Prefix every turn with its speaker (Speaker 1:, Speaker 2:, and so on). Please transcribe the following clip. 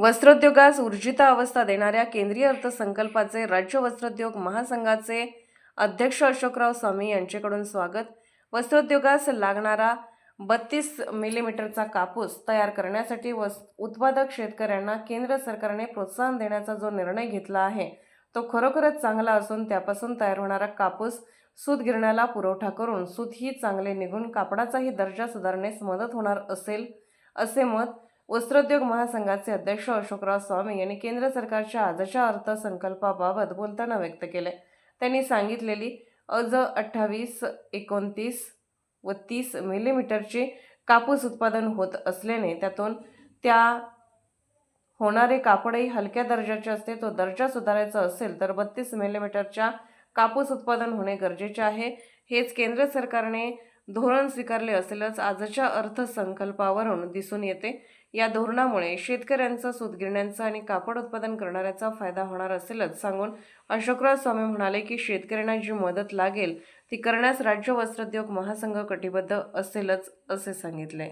Speaker 1: वस्त्रोद्योगास ऊर्जिता अवस्था देणाऱ्या केंद्रीय अर्थसंकल्पाचे राज्य वस्त्रोद्योग महासंघाचे अध्यक्ष अशोकराव स्वामी यांच्याकडून स्वागत. वस्त्रोद्योगास लागणारा बत्तीस मिलीमीटरचा कापूस तयार करण्यासाठी वस् उत्पादक शेतकऱ्यांना केंद्र सरकारने प्रोत्साहन देण्याचा जो निर्णय घेतला आहे तो खरोखरच चांगला असून त्यापासून तयार होणारा कापूस सूतगिरण्याला पुरवठा करून सूतही चांगले निघून कापडाचाही दर्जा सुधारण्यास मदत होणार असेल असे मत वस्त्रोद्योग महासंघाचे अध्यक्ष अशोकराव स्वामी यांनी केंद्र सरकारच्या आजच्या अर्थसंकल्पाबाबत बोलताना व्यक्त केले. त्यांनी सांगितलेली अज अठ्ठावीस एकोणतीस व तीस मिलीमीटरचे कापूस उत्पादन होत असल्याने त्यातून त्या होणारे कापडही हलक्या दर्जाचे असते तो दर्जा सुधारायचा असेल तर बत्तीस मिलीमीटरच्या कापूस उत्पादन होणे गरजेचे आहे. हेच केंद्र सरकारने धोरण स्वीकारले असेलच आजच्या अर्थसंकल्पावरून दिसून येते. या धोरणामुळे शेतकऱ्यांचा सूतगिरण्यांचा आणि कापड उत्पादन करणाऱ्याचा फायदा होणार असेलच सांगून अशोकराव स्वामी म्हणाले की शेतकऱ्यांना जी मदत लागेल ती करण्यास राज्य वस्त्रोद्योग महासंघ कटिबद्ध असेलच असे सांगितले.